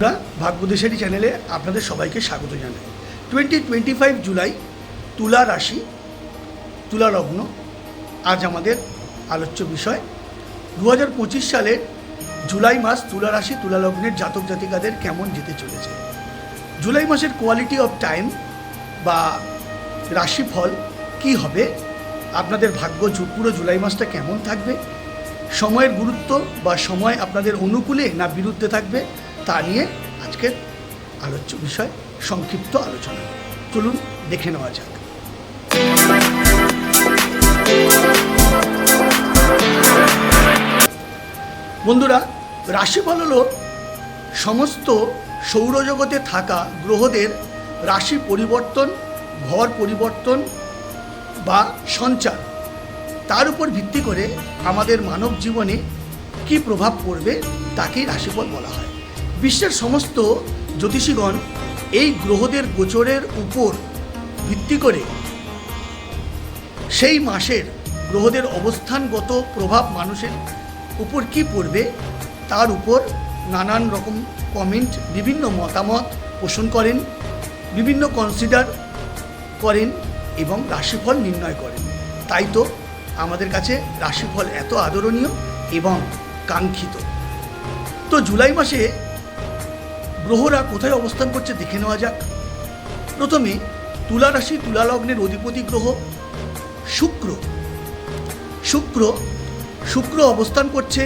আমরা ভাগ্যদেশারি চ্যানেলে আপনাদের সবাইকে স্বাগত জানাই। টোয়েন্টি টোয়েন্টি ফাইভ জুলাই, তুলা রাশি, তুলা লগ্ন, আজ আমাদের আলোচ্য বিষয়। দু হাজার পঁচিশ সালের জুলাই মাস তুলা রাশি, তুলা লগ্নের জাতক জাতিকাদের কেমন যেতে চলেছে। জুলাই মাসের কোয়ালিটি অফ টাইম বা রাশিফল কি হবে, আপনাদের ভাগ্য পুরো জুলাই মাসটা কেমন থাকবে, সময়ের গুরুত্ব বা সময় আপনাদের অনুকূলে না বিরুদ্ধে থাকবে তা নিয়ে আজকের আলোচ্য বিষয়, সংক্ষিপ্ত আলোচনা। চলুন দেখে নেওয়া যাক। বন্ধুরা, রাশিফল হলো সমস্ত সৌরজগতে থাকা গ্রহদের রাশি পরিবর্তন, ভর পরিবর্তন বা সঞ্চার। তার উপর ভিত্তি করে আমাদের মানব জীবনে কি প্রভাব পড়বে, তাকেই রাশিফল বলা হয়। বিশ্বের সমস্ত জ্যোতিষীগণ এই গ্রহদের গোচরের উপর ভিত্তি করে সেই মাসের গ্রহদের অবস্থানগত প্রভাব মানুষের উপর কি পড়বে, তার উপর নানান রকম কমেন্ট বিভিন্ন মতামত পোষণ করেন, বিভিন্ন কনসিডার করেন এবং রাশিফল নির্ণয় করেন। তাই তো আমাদের কাছে রাশিফল এত আদরণীয় এবং কাঙ্ক্ষিত। তো জুলাই মাসে গ্রহরা কোথায় অবস্থান করছে দেখে নেওয়া যাক। প্রথমে তুলা রাশি, তুলা লগ্নের অধিপতি গ্রহ, শুক্র। শুক্র শুক্র অবস্থান করছে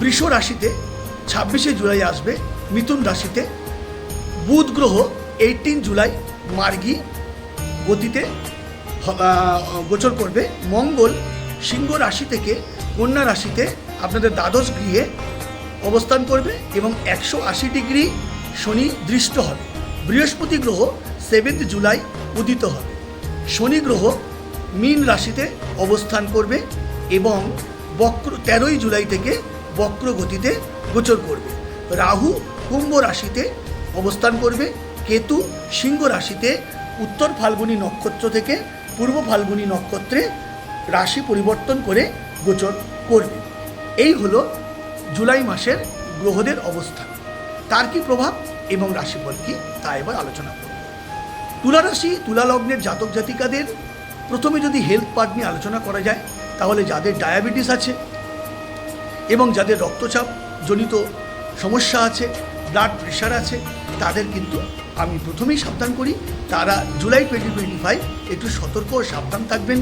বৃষ রাশিতে, ছাব্বিশে জুলাই আসবে, মিথুন রাশিতে। বুধ গ্রহ এইটিন জুলাই, মার্গী গতিতে গোচর করবে। মঙ্গল সিংহ রাশি থেকে, কন্যা রাশিতে, আপনাদের দ্বাদশ গৃহে অবস্থান করবে এবং একশো আশি ডিগ্রি শনি দৃষ্ট হবে। বৃহস্পতি গ্রহ সেভেন্থ জুলাই উদিত হবে। শনি গ্রহ মীন রাশিতে অবস্থান করবে এবং বক্র তেরোই জুলাই থেকে বক্র গতিতে গোচর করবে। রাহু কুম্ভ রাশিতে অবস্থান করবে। কেতু সিংহ রাশিতে উত্তর ফাল্গুনী নক্ষত্র থেকে পূর্ব ফাল্গুনী নক্ষত্রে রাশি পরিবর্তন করে গোচর করবে। এই হলো জুলাই মাসের গ্রহদের অবস্থান। তার কি প্রভাব এবং রাশিফল কি, তা এবার আলোচনা করব। তুলা রাশি তুলা লগ্নের জাতক জাতিকাদের প্রথমে যদি হেলথ পার্ট নিয়ে আলোচনা করা যায়, তাহলে যাদের ডায়াবেটিস আছে এবং যাদের রক্তচাপ জনিত সমস্যা আছে ব্লাড প্রেশার আছে, তাদের কিন্তু আমি প্রথমেই সাবধান করি, তারা জুলাই টোয়েন্টি টোয়েন্টি ফাইভ একটু সতর্ক ও সাবধান থাকবেন।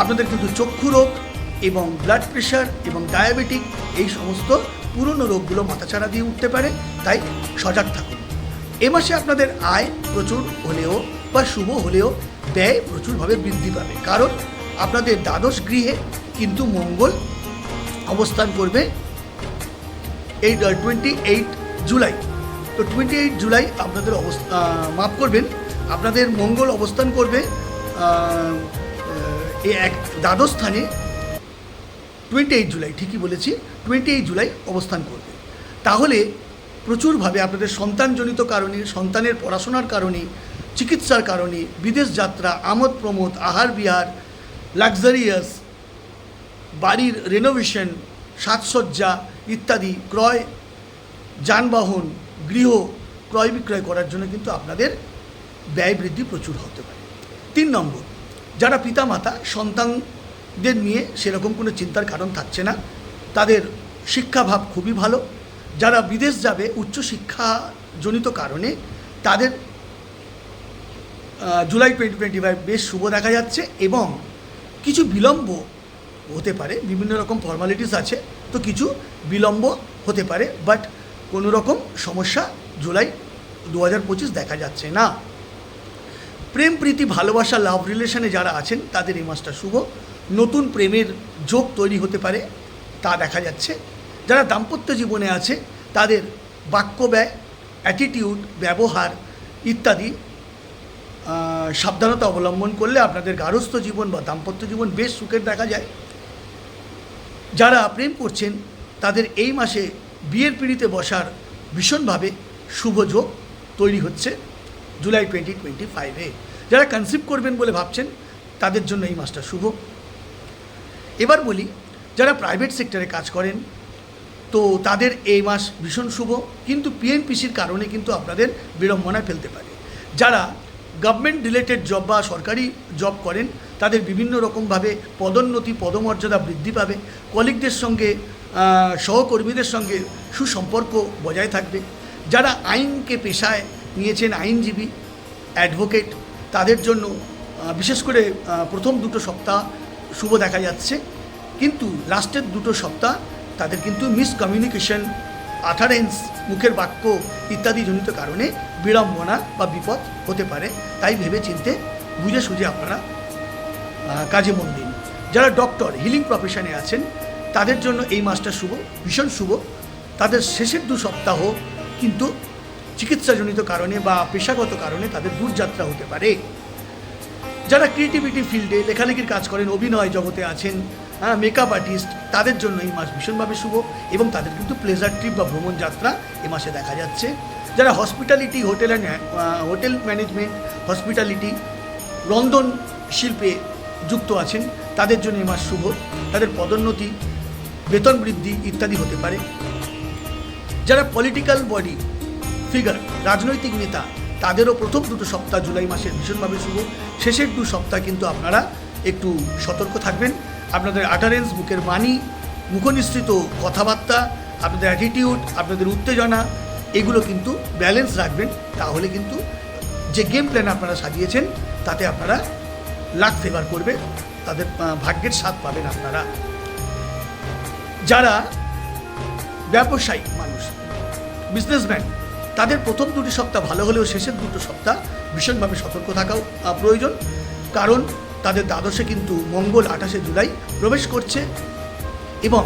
আপনাদের কিন্তু চক্ষু রোগ এবং ব্লাড প্রেশার এবং ডায়াবেটিক এই সমস্ত পুরনো রোগগুলো মাথাচাড়া দিয়ে উঠতে পারে, তাই সজাগ থাকুন। এ মাসে আপনাদের আয় প্রচুর হলেও বা শুভ হলেও ব্যয় প্রচুরভাবে বৃদ্ধি পাবে। কারণ আপনাদের দ্বাদশ গৃহে কিন্তু মঙ্গল অবস্থান করবে এই টোয়েন্টি এইট জুলাই। তো টোয়েন্টি এইট জুলাই আপনাদের অবস্থা মাফ করবেন, আপনাদের মঙ্গল অবস্থান করবে এই এক দ্বাদশ স্থানে টোয়েন্টি এইট জুলাই, ঠিকই বলেছি টোয়েন্টি এইট জুলাই অবস্থান করবে। তাহলে প্রচুরভাবে আপনাদের সন্তানজনিত কারণে, সন্তানের পড়াশোনার কারণে, চিকিৎসার কারণে, বিদেশ যাত্রা, আমোদ প্রমোদ, আহার বিহার লাক্সারিয়াস বাড়ির রেনোভেশন সাজসজ্জা ইত্যাদি ক্রয়, যানবাহন, গৃহ ক্রয় বিক্রয় করার জন্য কিন্তু আপনাদের ব্যয় বৃদ্ধি প্রচুর হতে পারে। তিন নম্বর, যারা পিতামাতা সন্তানদের নিয়ে সেরকম কোনো চিন্তার কারণ থাকছে না। তাদের শিক্ষাভাব খুবই ভালো। যারা বিদেশ যাবে উচ্চশিক্ষাজনিত কারণে তাদের জুলাই টোয়েন্টি টোয়েন্টি ফাইভ বেশ শুভ দেখা যাচ্ছে এবং কিছু বিলম্ব হতে পারে, বিভিন্ন রকম ফর্মালিটিস আছে, তো কিছু বিলম্ব হতে পারে বাট কোনো রকম সমস্যা জুলাই দু হাজার পঁচিশ দেখা যাচ্ছে না। প্রেম, প্রীতি, ভালোবাসা লাভ রিলেশনে যারা আছেন, তাদের এই মাসটা শুভ। নতুন প্রেমের যোগ তৈরি হতে পারে, তা দেখা যাচ্ছে। যারা দাম্পত্য জীবনে আছে, তাদের বাক্য ব্যয় অ্যাটিটিউড ব্যবহার ইত্যাদি সাবধানতা অবলম্বন করলে আপনাদের গারস্থ জীবন বা দাম্পত্য জীবন বেশ সুখের দেখা যায়। যারা প্রেম করছেন, তাদের এই মাসে বিয়ের পিড়িতে বসার ভীষণভাবে শুভ যোগ তৈরি হচ্ছে, জুলাই টোয়েন্টি টোয়েন্টি ফাইভে যারা কনসিভ করবেন বলে ভাবছেন, তাদের জন্য এই মাসটা শুভ। এবার বলি, যারা প্রাইভেট সেক্টরে কাজ করেন, তো তাদের এই মাস ভীষণ শুভ, কিন্তু পিএনপিসির কারণে কিন্তু আপনাদের বিড়ম্বনায় ফেলতে পারে। যারা গভর্নমেন্ট রিলেটেড জব বা সরকারি জব করেন, তাদের বিভিন্ন রকমভাবে পদোন্নতি, পদমর্যাদা বৃদ্ধি পাবে। কলিগদের সঙ্গে সহকর্মীদের সঙ্গে সুসম্পর্ক বজায় থাকবে। যারা আইনকে পেশায় নিয়েছেন আইনজীবী অ্যাডভোকেট তাদের জন্য বিশেষ করে প্রথম দুটো সপ্তাহ শুভ দেখা যাচ্ছে। কিন্তু লাস্টের দুটো সপ্তাহ তাদের কিন্তু মিসকমিউনিকেশন আঠারেন্স মুখের বাক্য ইত্যাদি জনিত কারণে বিড়ম্বনা বা বিপদ হতে পারে। তাই ভেবে চিনতে বুঝে সুঝে আপনারা কাজে মন দিন। যারা ডক্টর হিলিং প্রফেশনে আছেন, তাদের জন্য এই মাসটা শুভ, ভীষণ শুভ। তাদের শেষের দু সপ্তাহ কিন্তু চিকিৎসাজনিত কারণে বা পেশাগত কারণে তাদের দূরযাত্রা হতে পারে। যারা ক্রিয়েটিভিটি ফিল্ডে লেখালেখির কাজ করেন, অভিনয় জগতে আছেন হ্যাঁ মেকআপ আর্টিস্ট তাদের জন্য এই মাস ভীষণভাবে শুভ এবং তাদের কিন্তু প্লেজার ট্রিপ বা ভ্রমণ যাত্রা এ মাসে দেখা যাচ্ছে। যারা hospitality hotel and hotel management hospitality রন্ধন শিল্পে যুক্ত আছেন, তাদের জন্য এই মাস শুভ। তাদের পদোন্নতি, বেতন বৃদ্ধি ইত্যাদি হতে পারে। যারা পলিটিক্যাল বডি ফিগার রাজনৈতিক নেতা তাদেরও প্রথম দুটো সপ্তাহ জুলাই মাসের ভীষণভাবে শুভ। শেষের দু সপ্তাহ কিন্তু আপনারা একটু সতর্ক থাকবেন। আপনাদের আটারেন্স বুকের বাণী, মুখনিসৃত কথাবার্তা, আপনাদের অ্যাটিটিউড আপনাদের উত্তেজনা, এগুলো কিন্তু ব্যালেন্স রাখবেন। তাহলে কিন্তু যে গেম প্ল্যান আপনারা সাজিয়েছেন, তাতে আপনারা লাখ ফেভার করবে, তাদের ভাগ্যের স্বাদ পাবেন আপনারা। যারা ব্যবসায়িক মানুষ বিজনেসম্যান তাদের প্রথম দুটি সপ্তাহ ভালো হলেও শেষের দুটো সপ্তাহ ভীষণভাবে সতর্ক থাকাও প্রয়োজন। কারণ তাদের দ্বাদশে কিন্তু মঙ্গল আঠাশে জুলাই প্রবেশ করছে এবং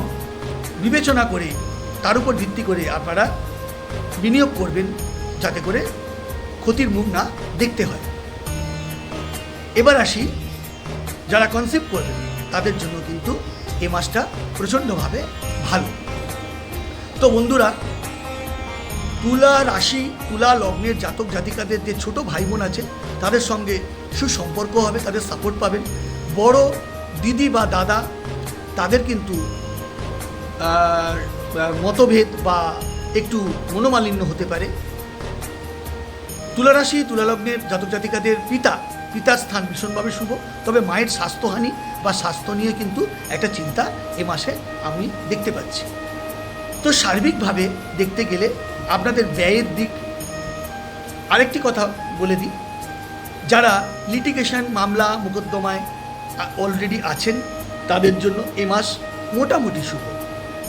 বিবেচনা করে, তার উপর ভিত্তি করে আপনারা বিনিয়োগ করবেন যাতে করে ক্ষতির মুখ না দেখতে হয়। এবার আসি, যারা কনসেপ্ট করবেন, তাদের জন্য কিন্তু এ মাসটা প্রচণ্ডভাবে ভালো। তো বন্ধুরা তুলা রাশি, তুলা লগ্নের জাতক জাতিকাদের যে ছোট ভাই বোন আছে, তাদের সঙ্গে সুসম্পর্ক হবে, তাদের সাপোর্ট পাবেন। বড় দিদি বা দাদা, তাদের কিন্তু মতভেদ বা একটু মনোমালিন্য হতে পারে। তুলারাশি তুলালগ্নের জাতক জাতিকাদের পিতা, পিতার স্থান ভীষণভাবে শুভ। তবে মায়ের স্বাস্থ্যহানি বা স্বাস্থ্য নিয়ে কিন্তু একটা চিন্তা এ মাসে আমি দেখতে পাচ্ছি। তো সার্বিকভাবে দেখতে গেলে আপনাদের ব্যয়ের দিক। আরেকটি কথা বলে দিই। যারা লিটিগেশন মামলা মোকদ্দমায় অলরেডি আছেন, তাদের জন্য এ মাস মোটামুটি শুভ।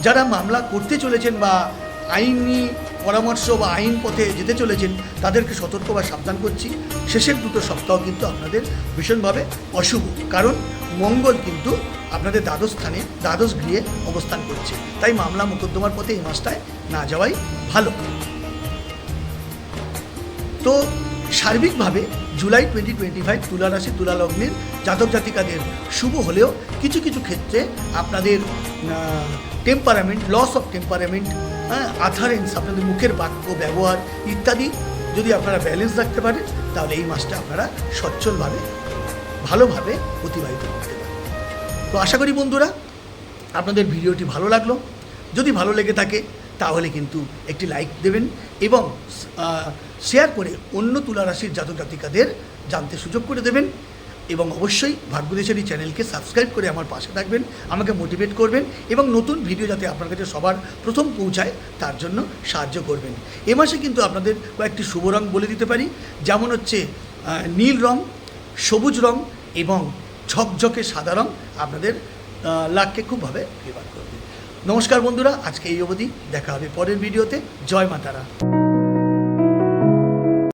যারা মামলা করতে চলেছেন বা আইনি পরামর্শ বা আইন পথে যেতে চলেছেন, তাদেরকে সতর্ক বা সাবধান করছি। শেষের দুটো সপ্তাহ কিন্তু আপনাদের ভীষণভাবে অশুভ। কারণ মঙ্গল কিন্তু আপনাদের দ্বাদশ স্থানে, দ্বাদশ গৃহে অবস্থান করছে। তাই মামলা মোকদ্দমার পথে এই মাসটায় না যাওয়াই ভালো। তো সার্বিকভাবে জুলাই টোয়েন্টি টোয়েন্টি ফাইভ তুলা রাশি জাতক জাতিকাদের শুভ হলেও কিছু কিছু ক্ষেত্রে আপনাদের temperament loss of temperament utterance আপনাদের মুখের বাক্য, ব্যবহার ইত্যাদি যদি আপনারা ব্যালেন্স রাখতে পারেন, তাহলে এই মাসটা আপনারা সচ্ছলভাবে, ভালোভাবে অতিবাহিত করতে তো আশা করি বন্ধুরা, আপনাদের ভিডিওটি ভালো লাগল। যদি ভালো লেগে থাকে, তাহলে কিন্তু একটি লাইক দেবেন এবং শেয়ার করে অন্য তুলা রাশির জাতক জাতিকাদের জানতে সুযোগ করে দেবেন এবং অবশ্যই ভাগ্যদেশের এই চ্যানেলকে সাবস্ক্রাইব করে আমার পাশে থাকবেন, আমাকে মোটিভেট করবেন এবং নতুন ভিডিও যাতে আপনার কাছে সবার প্রথম পৌঁছায়, তার জন্য সাহায্য করবেন। এ মাসে কিন্তু আপনাদের কয়েকটি শুভ রং বলে দিতে পারি, যেমন হচ্ছে নীল রং, সবুজ রং এবং ঝকঝকে সাদা রং। আপনাদের লাককে খুবভাবে ফেভার করবে। নমস্কার বন্ধুরা, আজকে এই অবধি। দেখা হবে পরের ভিডিওতে। জয় মাতারা।